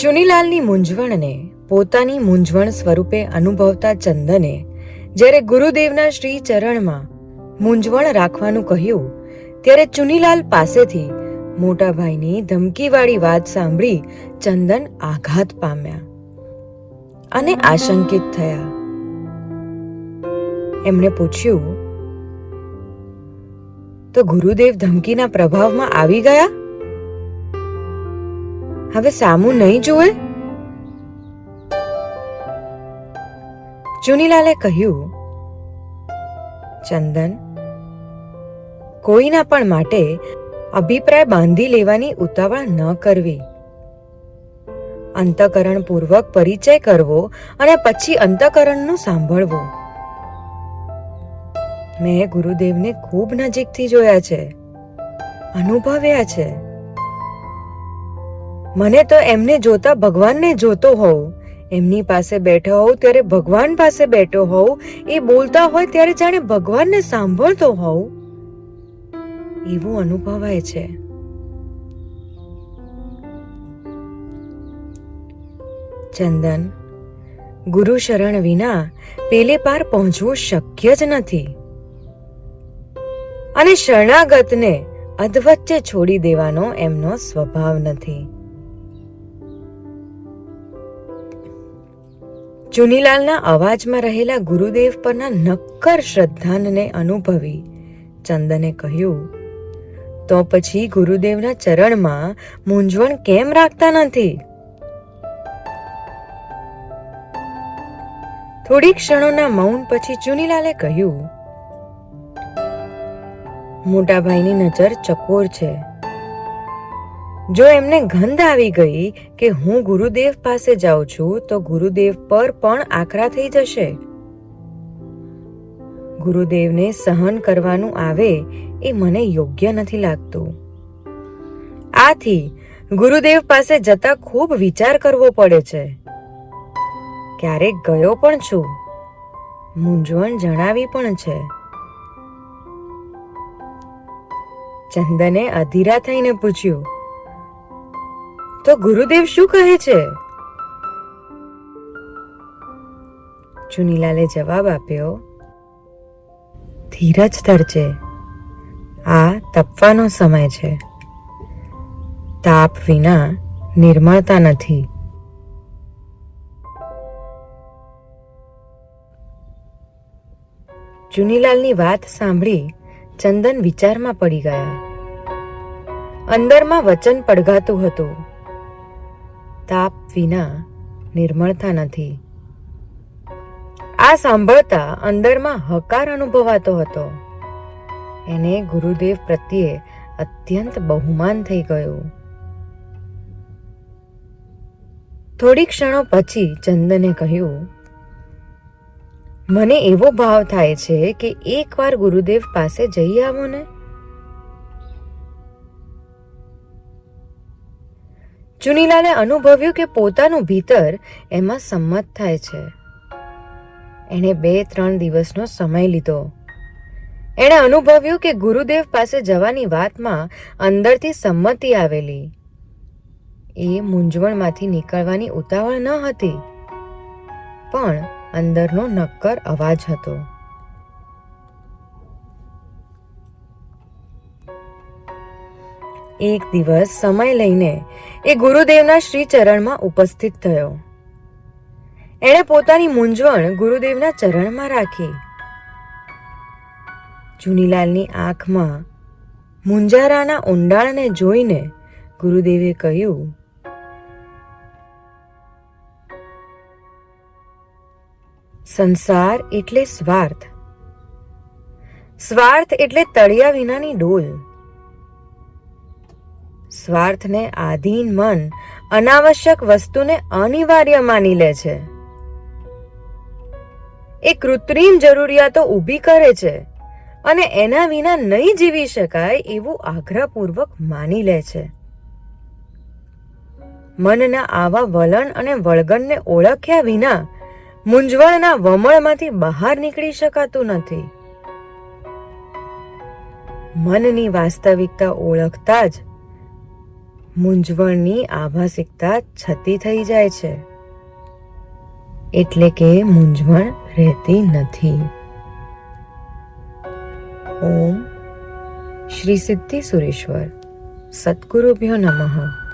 ચુનીલાલની મૂંઝવણને પોતાની મૂંઝવણ સ્વરૂપે અનુભવતા ચંદને જ્યારે ગુરુદેવના શ્રી ચરણમાં મૂંઝવણ રાખવાનું કહ્યું, ત્યારે ચુનીલાલ પાસેથી મોટા ભાઈની ધમકીવાળી વાત સાંભળી ચંદન આઘાત પામ્યા અને આશંકિત થયા. એમણે પૂછ્યું, તો ગુરુદેવ ધમકીના પ્રભાવમાં આવી ગયા? હવે સામું નહીં જુએ? ચુનીલાલે કહ્યું, ચંદન, કોઈના પણ માટે અભિપ્રાય બાંધી લેવાની ઉતાવળ ન કરવી. અંતકરણ પૂર્વક પરિચય કરવો અને પછી અંતકરણનું સાંભળવું. મેં ગુરુદેવને ખૂબ નજીકથી જોયા છે, અનુભવ્યા છે. મને તો એમને જોતા ભગવાનને જોતો હોઉં. એમની પાસે બેઠો હોઉં ત્યારે ભગવાન પાસે બેઠો હોઉં. એ બોલતા હોય ત્યારે જાણે ભગવાનને સાંભળતો હોઉં. એવું અનુભવાય છે. ચંદન, ગુરુ શરણ વિના પેલે પાર પહોંચવું શક્ય જ નથી. અને શરણાગતને અધવચ્ચે છોડી દેવાનો એમનો સ્વભાવ નથી. ચુનીલાલના અવાજમાં રહેલા ગુરુદેવ પરના નક્કર શ્રદ્ધાનને અનુભવી ચંદને કહ્યું, તો પછી ગુરુદેવના ચરણમાં મૂંઝવણ કેમ રાખતા નથી? થોડી ક્ષણોના મૌન પછી ચુનીલાલે કહ્યું, મોટાભાઈની નજર ચકોર છે. જો એમને ગંધ આવી ગઈ કે હું ગુરુદેવ પાસે જાઉં છું, તો ગુરુદેવ પર પણ આકરા થઈ જશે. ગુરુદેવને સહન કરવાનું આવે એ મને યોગ્ય નથી લાગતું. આથી ગુરુદેવ પાસે જતા ખૂબ વિચાર કરવો પડે છે. ક્યારેક ગયો પણ છું. મૂંઝવણ જણાવી પણ છે. ચંદને અધીરા થઈને પૂછ્યું તો ગુરુદેવ શું કહે છે? ચુનીલાલે જવાબ આપ્યો, ધીરજ ધરજે આ તપવાનો સમય છે. તાપ વિના નિર્મળતા નથી. ચુનીલાલની વાત સાંભળી ચંદન વિચારમાં પડી ગયા. અંદરમાં વચન પડઘાતું હતું. તાપ વિના નિર્મળતા નથી. આ સાંભળતા અંદરમાં હકાર અનુભવાતો હતો. એને ગુરુદેવ પ્રત્યે અત્યંત બહુમાન થઈ ગયું. થોડી ક્ષણો પછી ચંદને કહ્યું, મને એવો ભાવ થાય છે કે એકવાર ગુરુદેવ પાસે જઈ આવો ને ચુનીલાલે અનુભવ્યું કે પોતાનું ભીતર એમાં સંમત થાય છે. એણે બે ત્રણ દિવસનો સમય લીધો. એણે અનુભવ્યું કે ગુરુદેવ પાસે જવાની વાતમાં અંદરથી સંમતિ આવેલી. એ મૂંઝવણમાંથી નીકળવાની ઉતાવળ ન હતી. પણ અંદરનો નક્કર અવાજ હતો. એક દિવસ સમય લઈને એ ગુરુદેવના શ્રી ચરણમાં ઉપસ્થિત થયો. એણે પોતાની મૂંઝવણ ગુરુદેવના ચરણમાં રાખી. ચુનીલાલની આંખમાં મુંજારાના ઊંડાણને જોઈને ગુરુદેવે કહ્યું, સંસાર એટલે સ્વાર્થ. સ્વાર્થ એટલે તળિયા વિનાની ડોલ. સ્વાર્થને આધીન મન અનાવશ્યક વસ્તુને અનિવાર્ય માની લે છે. એ કૃત્રિમ જરૂરિયાતો ઊભી કરે છે અને એના વિના નહીં જીવી શકાય એવું આગ્રહપૂર્વક માની લે છે. મનના આવા વલણ અને વળગણને ઓળખ્યા વિના મૂંઝવણના વમળમાંથી બહાર નીકળી શકાતું નથી. મનની વાસ્તવિકતા ઓળખતા જ મૂંઝવણની આભાસિકતા છતી થઈ જાય છે. એટલે કે મૂંઝવણ રહેતી નથી. ઓમ શ્રી સિદ્ધિ સુરેશ્વર. સદગુરુભ્યો નમઃ.